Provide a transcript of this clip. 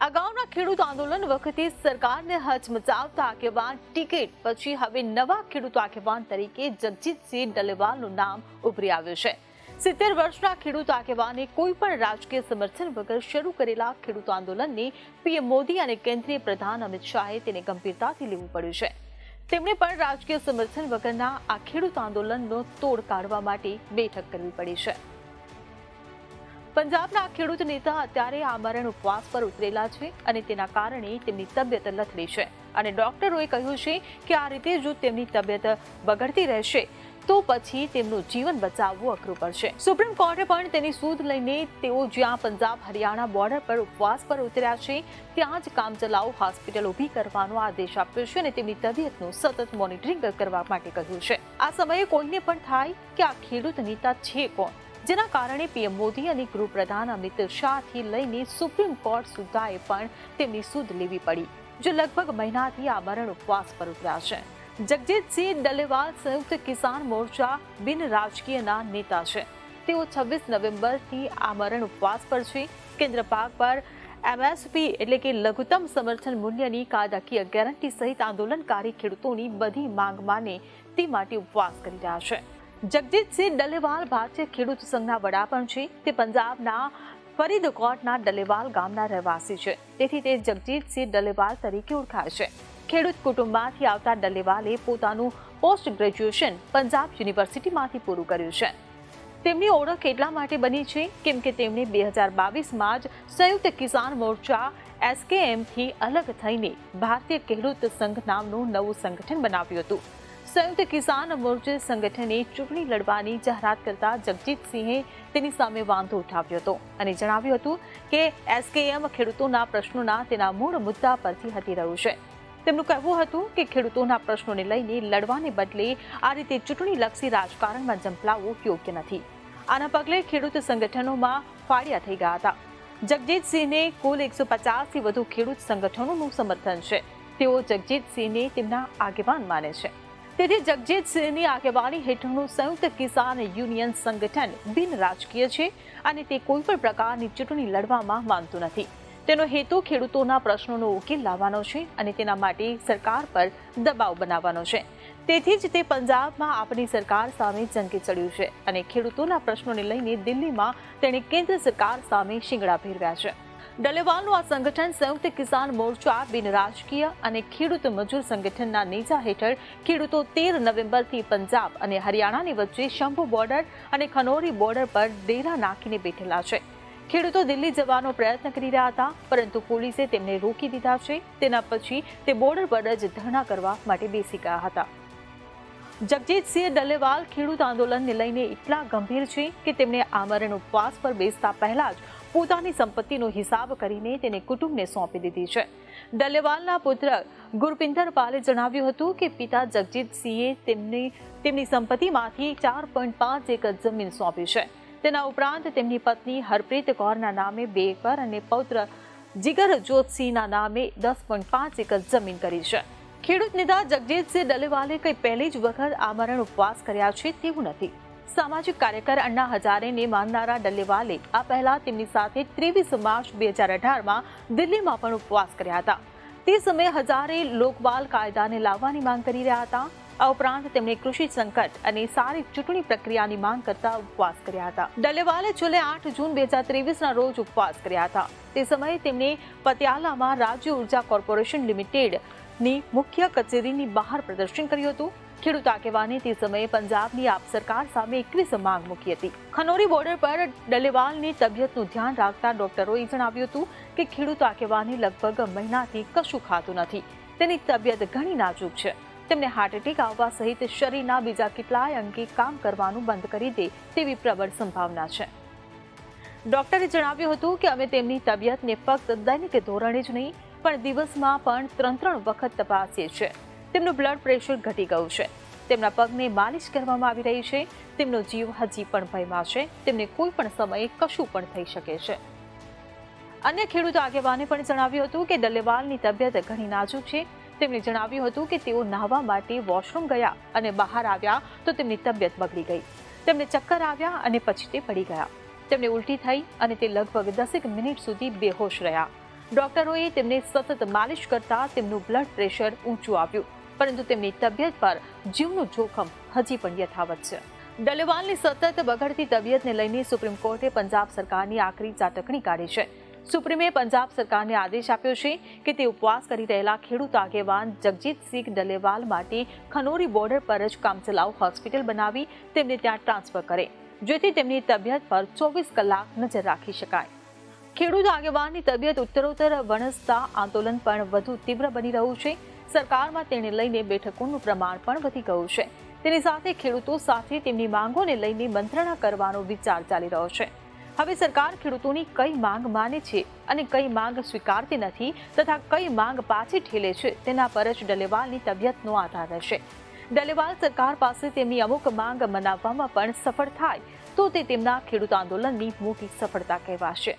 અગાઉના ખેડૂત આંદોલન વખતે સરકારને હચમચાવતા આગેવાન ટિકિટ, પછી હવે નવા ખેડૂત આગેવાન તરીકે જગજીતસિંહ ડલેવાલનું નામ ઉભરી આવ્યું છે. સિત્તેર વર્ષના ખેડૂત આગેવાને કોઈ પણ રાજકીય સમર્થન વગર શરૂ કરેલા ખેડૂત આંદોલનને પીએમ મોદી અને કેન્દ્રીય પ્રધાન અમિત શાહે તેને ગંભીરતાથી લેવું પડ્યું છે. તેમણે પણ રાજકીય સમર્થન વગરના આ ખેડૂત આંદોલનનો તોડ કાઢવા માટે બેઠક કરવી પડી છે. પંજાબના ખેડૂત નેતા અત્યારે આમરણ ઉપવાસ પર ઉતરેલા છે અને તેના કારણે તેમની તબિયત લથડી છે. અને ડોક્ટરોએ કહ્યું છે કે આ રીતે જો તેમની તબિયત બગડતી રહેશે, તો પછી તેમનું જીવન બચાવવું અઘરું પડશે. સુપ્રીમ કોર્ટે પણ તેની સૂદ લઈને તેઓ જ્યાં પંજાબ હરિયાણા બોર્ડર પર ઉપવાસ પર ઉતર્યા છે, ત્યાં જ કામચલાઉ હોસ્પિટલ ઊભી કરવાનો આદેશ આપ્યો છે અને તેમની તબિયતનું સતત મોનિટરિંગ કરવા માટે કહ્યું છે. આ સમયે કોઈને પણ થાય કે આ ખેડૂત નેતા છે કોણ? જેના કારણે પીએમ મોદી અને ગૃહપ્રધાન અમિત શાહથી લઈને સુપ્રીમ કોર્ટ સુધાએ પણ તેમની સુધ લેવી પડી, જે લગભગ મહિનાથી આમરણ ઉપવાસ પર ઉતર્યા છે. જગજીતસિંહ ડલેવાલ સંયુક્ત કિસાન મોરચા બિન રાજકીયના નેતા છે. તેઓ છવ્વીસ નવેમ્બરથી આમરણ ઉપવાસ પર છે. કેન્દ્ર પાક પર એમએસપી એટલે કે લઘુત્તમ સમર્થન મૂલ્યની કાયદાકીય ગેરંટી સહિત આંદોલનકારી ખેડૂતોની બધી માંગ માને તે માટે ઉપવાસ કરી રહ્યા છે. જગજીતસિંહ ડલેવાલ ભારતીય ખેડૂત સંઘના વડા પણ છે. તે પંજાબના ફરીદકોટના ડલેવાલ ગામના રહેવાસી છે. તેથી તે જગજીતસિંહ ડલેવાલ તરીકે ઓળખાય છે. ખેડૂત કુટુંબમાંથી આવતા ડલેવાલે પોતાનું પોસ્ટ ગ્રેજ્યુએશન પંજાબ યુનિવર્સિટીમાંથી પૂરું કર્યું છે. તેમની ઓળખ એટલા માટે બની છે કેમ કે તેમણે બે હજાર બાવીસમાં જ સંયુક્ત કિસાન મોરચા એસકેએમથી અલગ થઈને ભારતીય ખેડૂત સંઘ નામનું નવું સંગઠન બનાવ્યું હતું. સંયુક્ત કિસાન મોરચે સંગઠને ચૂંટણી લડવાની જાહેરાત કરતા જગજીતસિંહે તેની સામે વાંધો ઉઠાવ્યો હતો અને જણાવ્યું હતું કે એસકેએમ ખેડૂતોના પ્રશ્નોના તેના મૂળ મુદ્દા પરથી હટી રહ્યું છે. તેમનું કહેવું હતું કે ખેડૂતોના પ્રશ્નોને લઈને લડવાને બદલે આ રીતે ચૂંટણીલક્ષી રાજકારણમાં ઝંપલાવવું યોગ્ય નથી. આના પગલે ખેડૂત સંગઠનોમાં ફાળિયા થઈ ગયા હતા. જગજીતસિંહને કુલ એકસો પચાસથી વધુ ખેડૂત સંગઠનોનું સમર્થન છે. તેઓ જગજીતસિંહને તેમના આગેવાન માને છે. તેથી જગજીતસિંહની આગેવાની હેઠળનું સંયુક્ત કિસાન યુનિયન સંગઠન બિન રાજકીય છે અને તે કોઈપણ પ્રકારની ચૂંટણી લડવામાં માનતું નથી. તેનો હેતુ ખેડૂતોના પ્રશ્નોનો ઉકેલ લાવવાનો છે અને તેના માટે સરકાર પર દબાવ બનાવવાનો છે. તેથી જ તે પંજાબમાં આપણી સરકાર સામે જંગી ચડ્યું છે અને ખેડૂતોના પ્રશ્નોને લઈને દિલ્હીમાં તેણે કેન્દ્ર સરકાર સામે શિંગડા ભેરવ્યા છે. ડલેવાલનું આ સંગઠન સંયુક્ત કિસાન મોરચા બિન રાજકીય અને ખેડૂત મજૂર સંગઠનના નેજા હેઠળ ખેડૂતો તેર નવેમ્બરથી પંજાબ અને હરિયાણાની વચ્ચે શંભુ બોર્ડર અને ખનોરી બોર્ડર પર ડેરા નાખીને બેઠેલા છે. ખેડૂતો દિલ્હી જવાનો પ્રયત્ન કરી રહ્યા હતા, પરંતુ પોલીસે તેમને રોકી દીધા છે. તેના પછી તે બોર્ડર પર જ ધરણા કરવા માટે બેસી ગયા હતા. જગજીતસિંહ ડલેવાલ ખેડૂત આંદોલનને લઈને એટલા ગંભીર છે કે તેમણે આમરણ ઉપવાસ પર બેસતા પહેલા જ પોતાની સંપત્તિનો હિસાબ કરીને તેને કુટુંબને સોંપી દીધી છે. ડલેવાલના પુત્ર ગુરપિંદર પાલે જણાવ્યું હતું કે પિતા જગજીતસિંહે તેમની તેમની સંપત્તિમાંથી ચાર પોઈન્ટ પાંચ એકર જમીન સોંપી છે. તેના ઉપરાંત તેમની પત્ની હરપ્રીત કૌરના નામે બે એકર અને પૌત્ર જીગર જોતસિંહના નામે દસ પોઈન્ટ પાંચ એકર જમીન કરી છે. ખેડૂત નેતા જગજીતસિંહ ડલેવાલે કંઈ પહેલી જ વખત આમરણ ઉપવાસ કર્યા છે તેવું નથી. સામાજિક કાર્યકર અન્ના હજારેને માનનારા ડલ્લેવાલે આ પહેલા તેમની સાથે ત્રેવીસ માર્ચ બે હજાર અઢારમાં દિલ્હીમાં પણ ઉપવાસ કર્યા હતા. તે સમયે હજારે લોકપાલ કાયદાને લાવવાની માંગ કરી રહ્યા હતા. આ ઉપરાંત તેમણે કૃષિ સંકટ અને સારી ચૂંટણી પ્રક્રિયાની માંગ કરતા ઉપવાસ કર્યા હતા. ડલેવાલે છેલ્લે આઠ જૂન બે હજાર ત્રેવીસના રોજ ઉપવાસ કર્યા હતા. તે સમયે તેમણે પતિયાલામાં રાજ્ય ઊર્જા કોર્પોરેશન લિમિટેડની મુખ્ય કચેરીની બહાર પ્રદર્શન કર્યું હતું. ખેડૂત આગેવાને તે સમયે પંજાબની આપ સરકાર સામે એકવીસ માંગ મૂકી હતી. ખનોરી બોર્ડર પર ડલેવાલની તબિયતનું ધ્યાન રાખતા ડોક્ટરોએ જણાવ્યું હતું કે ખેડૂત આગેવાને લગભગ મહિનાથી કશું ખાતું નથી. તેની તબિયત ઘણી નાજુક છે. તેમને હાર્ટ એટેક આવવા સહિત શરીરના બીજા કેટલાય અંગે કામ કરવાનું બંધ કરી દે તેવી પ્રબળ સંભાવના છે. ડોક્ટરે જણાવ્યું હતું કે અમે તેમની તબિયતને ફક્ત દૈનિક ધોરણે જ નહીં, પણ દિવસમાં પણ ત્રણ ત્રણ વખત તપાસીએ છીએ. તેમનું બ્લડ પ્રેશર ઘટી ગયું છે. તેમના પગને માલિશ કરવામાં આવી રહી છે. તેમનો જીવ હજી પણ ભયમાં છે. તેમને કોઈ પણ સમયે કશું પણ થઈ શકે છે. અન્ય ખેડૂત આગેવાને પણ જણાવ્યું હતું કે ડલેવાલની તબિયત ઘણી નાજુક છે. તેમણે જણાવ્યું હતું કે તેઓ નાહવા માટે વોશરૂમ ગયા અને બહાર આવ્યા તો તેમની તબિયત બગડી ગઈ. તેમને ચક્કર આવ્યા અને પછી તે પડી ગયા. તેમને ઉલટી થઈ અને તે લગભગ દસેક મિનિટ સુધી બેહોશ રહ્યા. ડોક્ટરોએ તેમને સતત માલિશ કરતા તેમનું બ્લડ પ્રેશર ઊંચું આવ્યું પરંતુ તેમની તબિયત પર જીવનું જોખમ હજી પણ યથાવત છે. ડલેવાલની સતત બગડતી તબિયતને લઈને સુપ્રીમ કોર્ટે પંજાબ સરકારની આકરી ચાટકણી કાઢી છે. સુપ્રીમે પંજાબ સરકારને આદેશ આપ્યો છે કે તે ઉપવાસ કરી રહેલા ખેડૂત આગેવાન જગજીતસિંહ ડલેવાલ માટે ખનોરી બોર્ડર પર જ કામચલાઉ હોસ્પિટલ બનાવી તેમને ત્યાં ટ્રાન્સફર કરે, જેથી તેમની તબિયત પર ચોવીસ કલાક નજર રાખી શકાય. ખેડૂત આગેવાનની તબિયત ઉત્તરોત્તર વણસતા આંદોલન પણ વધુ તીવ્ર બની રહ્યું છે. સરકારમાં તેને લઈને બેઠકોનું પ્રમાણ પણ વધી ગયું છે. તેની સાથે ખેડૂતો સાથે તેમની માંગોને લઈને મંત્રણા કરવાનો વિચાર ચાલી રહ્યો છે. હવે સરકાર ખેડૂતોની કઈ માંગ માને છે અને કઈ માંગ સ્વીકારતી નથી તથા કઈ માંગ પાછી ઠેલે છે તેના પર જ ડલેવાલની તબિયતનો આધાર રહેશે. ડલેવાલ સરકાર પાસે તેમની અમુક માંગ મનાવવામાં પણ સફળ થાય તો તે તેમના ખેડૂત આંદોલનની મોટી સફળતા કહેવાશે.